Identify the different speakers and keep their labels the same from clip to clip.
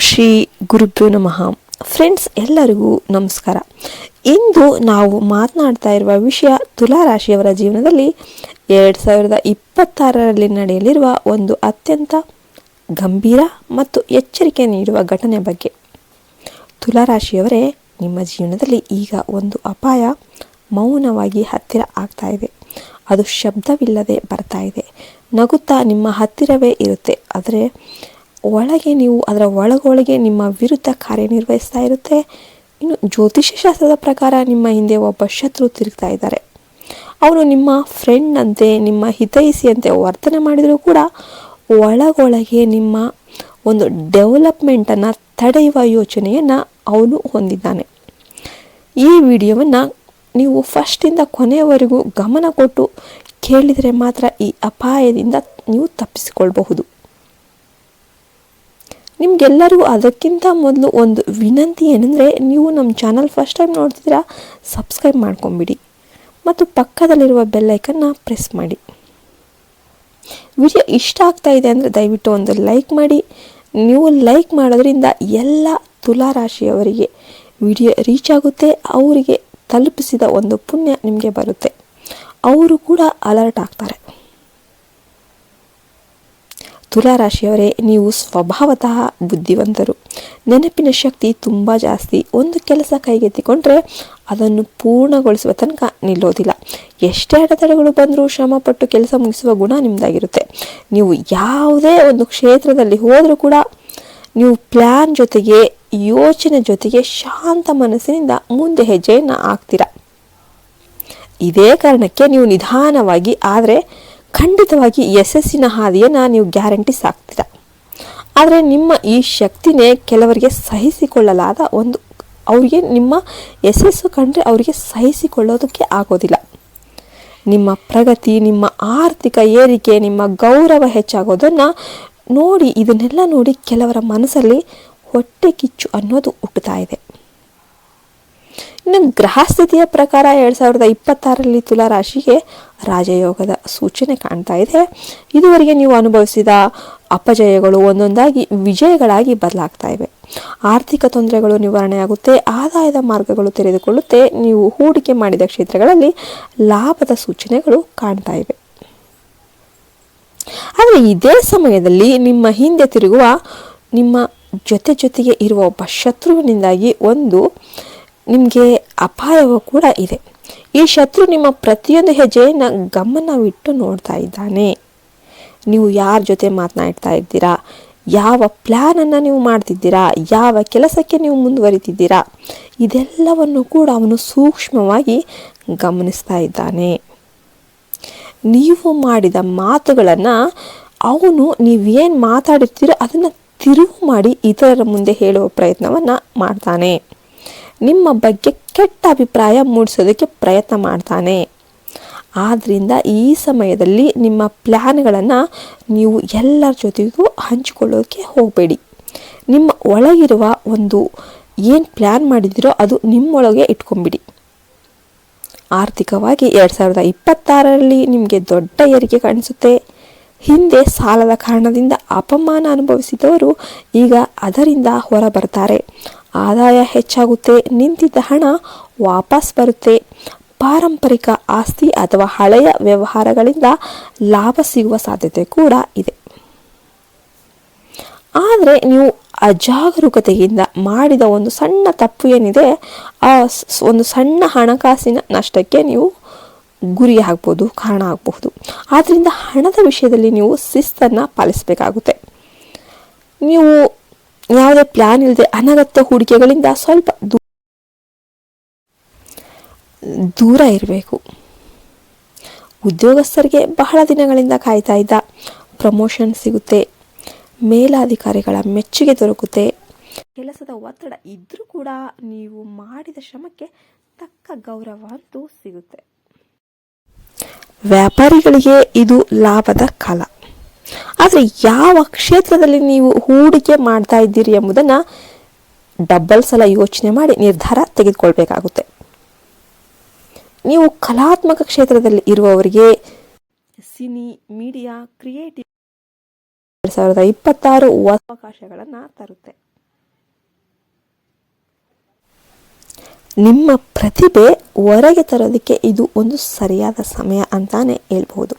Speaker 1: ಶ್ರೀ ಗುರುಭ್ಯೋ ನಮಃ. ಫ್ರೆಂಡ್ಸ್ ಎಲ್ಲರಿಗೂ ನಮಸ್ಕಾರ. ಇಂದು ನಾವು ಮಾತನಾಡ್ತಾ ಇರುವ ವಿಷಯ ತುಲಾ ರಾಶಿಯವರ ಜೀವನದಲ್ಲಿ ಎರಡು ಸಾವಿರದ ಇಪ್ಪತ್ತಾರರಲ್ಲಿ ನಡೆಯಲಿರುವ ಒಂದು ಅತ್ಯಂತ ಗಂಭೀರ ಮತ್ತು ಎಚ್ಚರಿಕೆ ನೀಡುವ ಘಟನೆ ಬಗ್ಗೆ. ತುಲಾ ರಾಶಿಯವರೇ ನಿಮ್ಮ ಜೀವನದಲ್ಲಿ ಈಗ ಒಂದು ಅಪಾಯ ಮೌನವಾಗಿ ಹತ್ತಿರ ಆಗ್ತಾ ಇದೆ. ಅದು ಶಬ್ದವಿಲ್ಲದೆ ಬರ್ತಾ ಇದೆ. ನಗುತ್ತಾ ನಿಮ್ಮ ಹತ್ತಿರವೇ ಇರುತ್ತೆ. ಆದರೆ ಒಳಗೆ ನೀವು, ಅದರ ಒಳಗೊಳಗೆ ನಿಮ್ಮ ವಿರುದ್ಧ ಕಾರ್ಯನಿರ್ವಹಿಸ್ತಾ ಇರುತ್ತೆ. ಇನ್ನು ಜ್ಯೋತಿಷ್ಯ ಶಾಸ್ತ್ರದ ಪ್ರಕಾರ ನಿಮ್ಮ ಹಿಂದೆ ಒಬ್ಬ ಶತ್ರು ತಿರುಗ್ತಾ ಇದ್ದಾರೆ. ಅವರು ನಿಮ್ಮ ಫ್ರೆಂಡ್ನಂತೆ ನಿಮ್ಮ ಹಿತೈಸಿಯಂತೆ ವರ್ತನೆ ಮಾಡಿದರೂ ಕೂಡ ಒಳಗೊಳಗೆ ನಿಮ್ಮ ಒಂದು ಡೆವಲಪ್ಮೆಂಟನ್ನು ತಡೆಯುವ ಯೋಚನೆಯನ್ನು ಅವನು ಹೊಂದಿದ್ದಾನೆ. ಈ ವಿಡಿಯೋವನ್ನು ನೀವು ಫಸ್ಟಿಂದ ಕೊನೆಯವರೆಗೂ ಗಮನ ಕೊಟ್ಟು ಕೇಳಿದರೆ ಮಾತ್ರ ಈ ಅಪಾಯದಿಂದ ನೀವು ತಪ್ಪಿಸಿಕೊಳ್ಬಹುದು. ನಿಮಗೆಲ್ಲರಿಗೂ ಅದಕ್ಕಿಂತ ಮೊದಲು ಒಂದು ವಿನಂತಿ ಏನಂದರೆ, ನೀವು ನಮ್ಮ ಚಾನಲ್ ಫಸ್ಟ್ ಟೈಮ್ ನೋಡ್ತಿದ್ದೀರಾ ಸಬ್ಸ್ಕ್ರೈಬ್ ಮಾಡ್ಕೊಂಬಿಡಿ. ಮತ್ತು ಪಕ್ಕದಲ್ಲಿರುವ ಬೆಲ್ಲೈಕನ್ನ ಪ್ರೆಸ್ ಮಾಡಿ. ವಿಡಿಯೋ ಇಷ್ಟ ಆಗ್ತಾ ಇದೆ ಅಂದರೆ ದಯವಿಟ್ಟು ಒಂದು ಲೈಕ್ ಮಾಡಿ. ನೀವು ಲೈಕ್ ಮಾಡೋದ್ರಿಂದ ಎಲ್ಲ ತುಲಾ ರಾಶಿಯವರಿಗೆ ವಿಡಿಯೋ ರೀಚ್ ಆಗುತ್ತೆ, ಅವರಿಗೆ ತಲುಪಿಸಿದ ಒಂದು ಪುಣ್ಯ ನಿಮಗೆ ಬರುತ್ತೆ. ಅವರು ಕೂಡ ಅಲರ್ಟ್ ಆಗ್ತಾರೆ. ತುಲಾ ರಾಶಿಯವರೇ, ನೀವು ಸ್ವಭಾವತಃ ಬುದ್ಧಿವಂತರು. ನೆನಪಿನ ಶಕ್ತಿ ತುಂಬ ಜಾಸ್ತಿ. ಒಂದು ಕೆಲಸ ಕೈಗೆತ್ತಿಕೊಂಡ್ರೆ ಅದನ್ನು ಪೂರ್ಣಗೊಳಿಸುವ ತನಕ ನಿಲ್ಲೋದಿಲ್ಲ. ಎಷ್ಟೇ ಅಡೆತಡೆಗಳು ಬಂದರೂ ಶ್ರಮಪಟ್ಟು ಕೆಲಸ ಮುಗಿಸುವ ಗುಣ ನಿಮ್ಮದಾಗಿರುತ್ತೆ ನೀವು ಯಾವುದೇ ಒಂದು ಕ್ಷೇತ್ರದಲ್ಲಿ ಹೋದರೂ ಕೂಡ ನೀವು ಪ್ಲ್ಯಾನ್ ಜೊತೆಗೆ, ಯೋಚನೆ ಜೊತೆಗೆ ಶಾಂತ ಮನಸ್ಸಿನಿಂದ ಮುಂದೆ ಹೆಜ್ಜೆಯನ್ನು ಹಾಕ್ತೀರಾ? ಇದೇ ಕಾರಣಕ್ಕೆ ನೀವು ನಿಧಾನವಾಗಿ, ಆದರೆ ಖಂಡಿತವಾಗಿ ಯಶಸ್ಸಿನ ಹಾದಿಯನ್ನು ನೀವು ಗ್ಯಾರಂಟಿ ಸಾಕ್ತೀರ. ಆದರೆ ನಿಮ್ಮ ಈ ಶಕ್ತಿನೇ ಕೆಲವರಿಗೆ ಸಹಿಸಿಕೊಳ್ಳಲಾದ ಒಂದು ಅವರಿಗೆ ನಿಮ್ಮ ಯಶಸ್ಸು ಕಂಡ್ರೆ ಅವರಿಗೆ ಸಹಿಸಿಕೊಳ್ಳೋದಕ್ಕೆ ಆಗೋದಿಲ್ಲ. ನಿಮ್ಮ ಪ್ರಗತಿ, ನಿಮ್ಮ ಆರ್ಥಿಕ ಏರಿಕೆ, ನಿಮ್ಮ ಗೌರವ ಹೆಚ್ಚಾಗೋದನ್ನು ನೋಡಿ, ಇದನ್ನೆಲ್ಲ ನೋಡಿ ಕೆಲವರ ಮನಸ್ಸಲ್ಲಿ ಹೊಟ್ಟೆ ಕಿಚ್ಚು ಅನ್ನೋದು ಹುಟ್ಟುತ್ತಾ ಇದೆ. ಇನ್ನು ಗ್ರಹಸ್ಥಿತಿಯ ಪ್ರಕಾರ ಎರಡು ಸಾವಿರದ ಇಪ್ಪತ್ತಾರರಲ್ಲಿ ತುಲಾ ರಾಶಿಗೆ ರಾಜಯೋಗದ ಸೂಚನೆ ಕಾಣ್ತಾ ಇದೆ. ಇದುವರೆಗೆ ನೀವು ಅನುಭವಿಸಿದ ಅಪಜಯಗಳು ಒಂದೊಂದಾಗಿ ವಿಜಯಗಳಾಗಿ ಬದಲಾಗ್ತಾ ಇವೆ. ಆರ್ಥಿಕ ತೊಂದರೆಗಳು ನಿವಾರಣೆಯಾಗುತ್ತೆ, ಆದಾಯದ ಮಾರ್ಗಗಳು ತೆರೆದುಕೊಳ್ಳುತ್ತೆ, ನೀವು ಹೂಡಿಕೆ ಮಾಡಿದ ಕ್ಷೇತ್ರಗಳಲ್ಲಿ ಲಾಭದ ಸೂಚನೆಗಳು ಕಾಣ್ತಾ ಇವೆ. ಆದರೆ ಇದೇ ಸಮಯದಲ್ಲಿ ನಿಮ್ಮ ಹಿಂದೆ ತಿರುಗುವ, ನಿಮ್ಮ ಜೊತೆ ಜೊತೆಗೆ ಇರುವ ಒಬ್ಬ ಶತ್ರುವಿನಿಂದಾಗಿ ಒಂದು ನಿಮಗೆ ಅಪಾಯವೂ ಕೂಡ ಇದೆ. ಈ ಶತ್ರು ನಿಮ್ಮ ಪ್ರತಿಯೊಂದು ಹೆಜ್ಜೆಯನ್ನು ಗಮನವಿಟ್ಟು ನೋಡ್ತಾ ಇದ್ದಾನೆ. ನೀವು ಯಾರ ಜೊತೆ ಮಾತನಾಡ್ತಾ ಇದ್ದೀರಾ? ಯಾವ ಪ್ಲ್ಯಾನನ್ನು ನೀವು ಮಾಡ್ತಿದ್ದೀರಾ? ಯಾವ ಕೆಲಸಕ್ಕೆ ನೀವು ಮುಂದುವರಿತಿದ್ದೀರಾ? ಇದೆಲ್ಲವನ್ನು ಕೂಡ ಅವನು ಸೂಕ್ಷ್ಮವಾಗಿ ಗಮನಿಸ್ತಾ ಇದ್ದಾನೆ. ನೀವು ಮಾಡಿದ ಮಾತುಗಳನ್ನು ಅವನು ನೀವೇನು ಮಾತಾಡಿರ್ತೀರೋ ಅದನ್ನು ತಿರುವು ಮಾಡಿ ಇತರರ ಮುಂದೆ ಹೇಳುವ ಪ್ರಯತ್ನವನ್ನು ಮಾಡ್ತಾನೆ. ನಿಮ್ಮ ಬಗ್ಗೆ ಕೆಟ್ಟ ಅಭಿಪ್ರಾಯ ಮೂಡಿಸೋದಕ್ಕೆ ಪ್ರಯತ್ನ ಮಾಡ್ತಾನೆ. ಆದ್ದರಿಂದ ಈ ಸಮಯದಲ್ಲಿ ನಿಮ್ಮ ಪ್ಲ್ಯಾನ್ಗಳನ್ನು ನೀವು ಎಲ್ಲರ ಜೊತೆಗೂ ಹಂಚಿಕೊಳ್ಳೋಕ್ಕೆ ಹೋಗಬೇಡಿ. ನಿಮ್ಮ ಒಳಗಿರುವ ಒಂದು ಏನು ಪ್ಲ್ಯಾನ್ ಮಾಡಿದಿರೋ ಅದು ನಿಮ್ಮೊಳಗೆ ಇಟ್ಕೊಂಬಿಡಿ. ಆರ್ಥಿಕವಾಗಿ ಎರಡು ಸಾವಿರದ ಇಪ್ಪತ್ತಾರರಲ್ಲಿ ನಿಮಗೆ ದೊಡ್ಡ ಏರಿಕೆ ಕಾಣಿಸುತ್ತೆ. ಹಿಂದೆ ಸಾಲದ ಕಾರಣದಿಂದ ಅಪಮಾನ ಅನುಭವಿಸಿದವರು ಈಗ ಅದರಿಂದ ಹೊರಬರ್ತಾರೆ. ಆದಾಯ ಹೆಚ್ಚಾಗುತ್ತೆ, ನಿಂತಿದ್ದ ಹಣ ವಾಪಸ್ ಬರುತ್ತೆ. ಪಾರಂಪರಿಕ ಆಸ್ತಿ ಅಥವಾ ಹಳೆಯ ವ್ಯವಹಾರಗಳಿಂದ ಲಾಭ ಸಿಗುವ ಸಾಧ್ಯತೆ ಕೂಡ ಇದೆ. ಆದರೆ ನೀವು ಅಜಾಗರೂಕತೆಯಿಂದ ಮಾಡಿದ ಒಂದು ಸಣ್ಣ ತಪ್ಪು ಏನಿದೆ, ಆ ಒಂದು ಸಣ್ಣ ಹಣಕಾಸಿನ ನಷ್ಟಕ್ಕೆ ನೀವು ಗುರಿ ಆಗ್ಬೋದು ಕಾರಣ ಆಗಬಹುದು. ಆದ್ದರಿಂದ ಹಣದ ವಿಷಯದಲ್ಲಿ ನೀವು ಶಿಸ್ತನ್ನು ಪಾಲಿಸಬೇಕಾಗುತ್ತೆ. ನೀವು ಯಾವುದೇ ಪ್ಲಾನ್ ಇಲ್ಲದೆ ಅನಗತ್ಯ ಹೂಡಿಕೆಗಳಿಂದ ಸ್ವಲ್ಪ ದೂರ ಇರಬೇಕು. ಉದ್ಯೋಗಸ್ಥರಿಗೆ ಬಹಳ ದಿನಗಳಿಂದ ಕಾಯ್ತಾ ಇದ್ದ. ಪ್ರಮೋಷನ್ ಸಿಗುತ್ತೆ. ಮೇಲಾಧಿಕಾರಿಗಳ ಮೆಚ್ಚುಗೆ ದೊರಕುತ್ತೆ. ಕೆಲಸದ ಒತ್ತಡ ಇದ್ದರೂ ಕೂಡ ನೀವು ಮಾಡಿದ ಶ್ರಮಕ್ಕೆ ತಕ್ಕ ಗೌರವ ಅಂತೂ ಸಿಗುತ್ತೆ. ವ್ಯಾಪಾರಿಗಳಿಗೆ ಇದು ಲಾಭದ ಕಾಲ. ಆದರೆ ಯಾವ ಕ್ಷೇತ್ರದಲ್ಲಿ ನೀವು ಹೂಡಿಕೆ ಮಾಡ್ತಾ ಇದ್ದೀರಿ ಎಂಬುದನ್ನು ಡಬ್ಬಲ್ ಸಲ ಯೋಚನೆ ಮಾಡಿ ನಿರ್ಧಾರ ತೆಗೆದುಕೊಳ್ಬೇಕಾಗುತ್ತೆ. ನೀವು ಕಲಾತ್ಮಕ ಕ್ಷೇತ್ರದಲ್ಲಿ ಇರುವವರಿಗೆ ಸಿನಿ, ಮೀಡಿಯಾ, ಕ್ರಿಯೇಟಿವ್ ಎರಡು ಸಾವಿರದ ಇಪ್ಪತ್ತಾರು ಅವಕಾಶಗಳನ್ನು ತರುತ್ತೆ. ನಿಮ್ಮ ಪ್ರತಿಭೆ ಹೊರಗೆ ತರೋದಕ್ಕೆ ಇದು ಒಂದು ಸರಿಯಾದ ಸಮಯ ಅಂತಾನೆ ಹೇಳ್ಬಹುದು.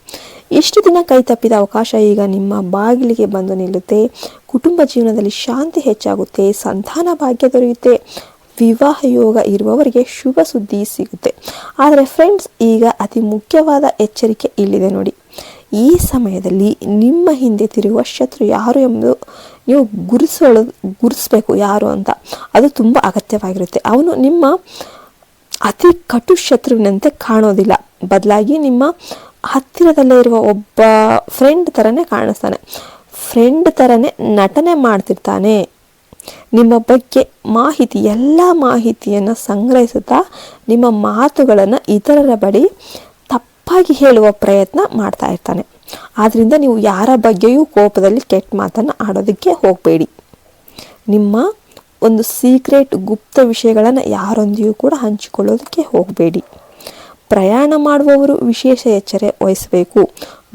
Speaker 1: ಎಷ್ಟು ದಿನ ಕೈ ತಪ್ಪಿದ ಅವಕಾಶ ಈಗ ನಿಮ್ಮ ಬಾಗಿಲಿಗೆ ಬಂದು ನಿಲ್ಲುತ್ತೆ? ಕುಟುಂಬ ಜೀವನದಲ್ಲಿ ಶಾಂತಿ ಹೆಚ್ಚಾಗುತ್ತೆ, ಸಂತಾನ ಭಾಗ್ಯ ದೊರೆಯುತ್ತೆ, ವಿವಾಹ ಯೋಗ ಇರುವವರಿಗೆ ಶುಭ ಸುದ್ದಿ ಸಿಗುತ್ತೆ. ಆದರೆ ಫ್ರೆಂಡ್ಸ್ ಈಗ ಅತಿ ಮುಖ್ಯವಾದ ಎಚ್ಚರಿಕೆ ಇಲ್ಲಿದೆ ನೋಡಿ. ಈ ಸಮಯದಲ್ಲಿ ನಿಮ್ಮ ಹಿಂದೆ ತಿರುಗುವ ಶತ್ರು ಯಾರು ಎಂಬುದು ನೀವು ಗುರುಸೋಳು ಗುರುಸ್ಬೇಕು ಯಾರು ಅಂತ. ಅದು ತುಂಬ ಅಗತ್ಯವಾಗಿರುತ್ತೆ. ಅವನು ನಿಮ್ಮ ಅತಿ ಕಟು ಶತ್ರುವಿನಂತೆ ಕಾಣೋದಿಲ್ಲ. ಬದಲಾಗಿ ನಿಮ್ಮ ಹತ್ತಿರದಲ್ಲೇ ಇರುವ ಒಬ್ಬ ಫ್ರೆಂಡ್ ಥರನೇ ಕಾಣಿಸ್ತಾನೆ. ಫ್ರೆಂಡ್ ಥರನೇ ನಟನೆ ಮಾಡ್ತಿರ್ತಾನೆ. ನಿಮ್ಮ ಬಗ್ಗೆ ಮಾಹಿತಿ, ಎಲ್ಲ ಮಾಹಿತಿಯನ್ನು ಸಂಗ್ರಹಿಸುತ್ತಾ ನಿಮ್ಮ ಮಾತುಗಳನ್ನು ಇತರರ ಬಳಿ ತಪ್ಪಾಗಿ ಹೇಳುವ ಪ್ರಯತ್ನ ಮಾಡ್ತಾ ಇರ್ತಾನೆ. ಆದ್ದರಿಂದ ನೀವು ಯಾರ ಬಗ್ಗೆಯೂ ಕೋಪದಲ್ಲಿ ಕೆಟ್ಟ ಮಾತನ್ನು ಆಡೋದಕ್ಕೆ ಹೋಗಬೇಡಿ. ನಿಮ್ಮ ಒಂದು ಸೀಕ್ರೆಟ್ ಗುಪ್ತ ವಿಷಯಗಳನ್ನು ಯಾರೊಂದಿಗೂ ಕೂಡ ಹಂಚಿಕೊಳ್ಳೋದಕ್ಕೆ ಹೋಗಬೇಡಿ. ಪ್ರಯಾಣ ಮಾಡುವವರು ವಿಶೇಷ ಎಚ್ಚರೆ ವಹಿಸಬೇಕು.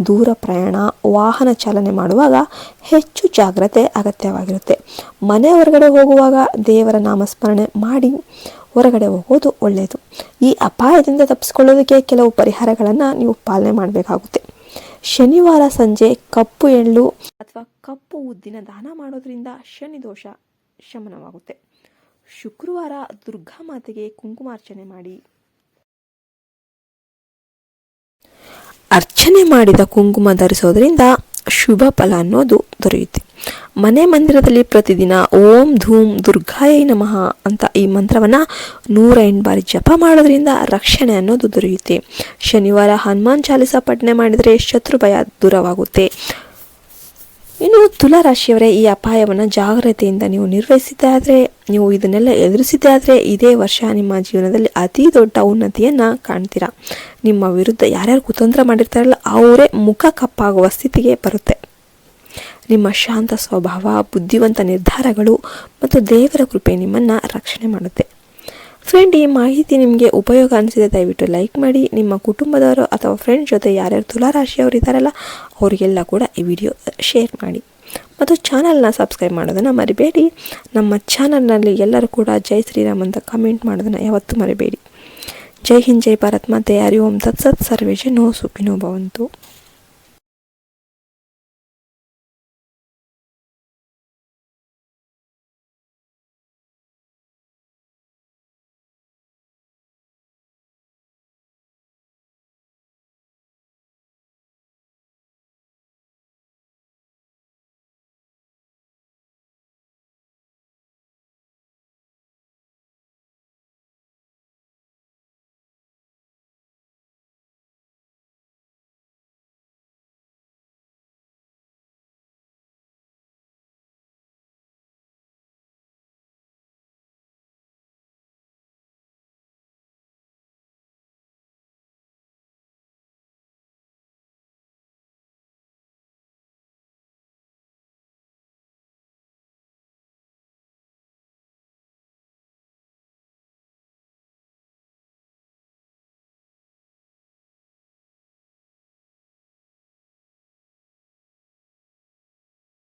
Speaker 1: ದೂರ ಪ್ರಯಾಣ, ವಾಹನ ಚಾಲನೆ ಮಾಡುವಾಗ ಹೆಚ್ಚು ಜಾಗ್ರತೆ ಅಗತ್ಯವಾಗಿರುತ್ತೆ. ಮನೆ ಹೊರಗಡೆ ಹೋಗುವಾಗ ದೇವರ ನಾಮಸ್ಮರಣೆ ಮಾಡಿ ಹೊರಗಡೆ ಹೋಗೋದು ಒಳ್ಳೆಯದು. ಈ ಅಪಾಯದಿಂದ ತಪ್ಪಿಸ್ಕೊಳ್ಳೋದಕ್ಕೆ ಕೆಲವು ಪರಿಹಾರಗಳನ್ನು ನೀವು ಪಾಲನೆ ಮಾಡಬೇಕಾಗುತ್ತೆ. ಶನಿವಾರ ಸಂಜೆ ಕಪ್ಪು ಎಳ್ಳು ಅಥವಾ ಕಪ್ಪು ಉದ್ದಿನ ದಾನ ಮಾಡೋದ್ರಿಂದ ಶನಿ ದೋಷ ಶಮನವಾಗುತ್ತೆ. ಶುಕ್ರವಾರ ದುರ್ಗಾ ಮಾತೆಗೆ ಕುಂಕುಮಾರ್ಚನೆ ಮಾಡಿ. ಅರ್ಚನೆ ಮಾಡಿದ ಕುಂಕುಮ ಧರಿಸೋದ್ರಿಂದ ಶುಭ ಫಲ ಅನ್ನೋದು ದೊರೆಯುತ್ತೆ. ಮನೆ ಮಂದಿರದಲ್ಲಿ ಪ್ರತಿದಿನ ಓಂ ಧೂಮ್ ದುರ್ಗಾಯೈ ನಮಃ ಅಂತ ಈ ಮಂತ್ರವನ್ನು ನೂರ ಎಂಟು ಬಾರಿ ಜಪ ಮಾಡೋದ್ರಿಂದ ರಕ್ಷಣೆ ಅನ್ನೋದು ದೊರೆಯುತ್ತೆ. ಶನಿವಾರ ಹನುಮಾನ್ ಚಾಲಿಸ ಪಠನೆ ಮಾಡಿದರೆ ಶತ್ರು ಭಯ ದೂರವಾಗುತ್ತೆ. ಇನ್ನು ತುಲಾ ರಾಶಿಯವರೇ ಈ ಅಪಾಯವನ್ನು ಜಾಗ್ರತೆಯಿಂದ ನೀವು ನಿರ್ವಹಿಸಿದ್ದೆ ಆದರೆ, ನೀವು ಇದನ್ನೆಲ್ಲ ಎದುರಿಸಿದ್ದೆ ಆದರೆ, ಇದೇ ವರ್ಷ ನಿಮ್ಮ ಜೀವನದಲ್ಲಿ ಅತಿ ದೊಡ್ಡ ಉನ್ನತಿಯನ್ನು ಕಾಣ್ತೀರಾ? ನಿಮ್ಮ ವಿರುದ್ಧ ಯಾರ್ಯಾರು ಕುತಂತ್ರ ಮಾಡಿರ್ತಾರಲ್ಲ, ಅವರೇ ಮುಖ ಕಪ್ಪಾಗುವ ಸ್ಥಿತಿಗೆ ಬರುತ್ತೆ. ನಿಮ್ಮ ಶಾಂತ ಸ್ವಭಾವ, ಬುದ್ಧಿವಂತ ನಿರ್ಧಾರಗಳು ಮತ್ತು ದೇವರ ಕೃಪೆ ನಿಮ್ಮನ್ನು ರಕ್ಷಣೆ ಮಾಡುತ್ತೆ. ಫ್ರೆಂಡ್, ಈ ಮಾಹಿತಿ ನಿಮಗೆ ಉಪಯೋಗ ಅನಿಸಿದೆ, ದಯವಿಟ್ಟು ಲೈಕ್ ಮಾಡಿ. ನಿಮ್ಮ ಕುಟುಂಬದವರು ಅಥವಾ ಫ್ರೆಂಡ್ ಜೊತೆ ಯಾರ್ಯಾರು ತುಲಾರಾಶಿಯವರು ಇದ್ದಾರಲ್ಲ ಅವರಿಗೆಲ್ಲ ಕೂಡ ಈ ವಿಡಿಯೋ ಶೇರ್ ಮಾಡಿ. ಮತ್ತು ಚಾನಲ್ನ ಸಬ್ಸ್ಕ್ರೈಬ್ ಮಾಡೋದನ್ನು ಮರಿಬೇಡಿ. ನಮ್ಮ ಚಾನಲ್ನಲ್ಲಿ ಎಲ್ಲರೂ ಕೂಡ ಜೈ ಶ್ರೀರಾಮ್ ಅಂತ ಕಮೆಂಟ್ ಮಾಡೋದನ್ನು ಯಾವತ್ತೂ ಮರಿಬೇಡಿ. ಜೈ ಹಿಂದ್, ಜೈ ಭಾರತ್. ಮಾತೆ ಹರಿ ಓಂ ತತ್ಸತ್. ಸರ್ವೇಜನೋ ಸುಖಿನೋ ಭವಂತು.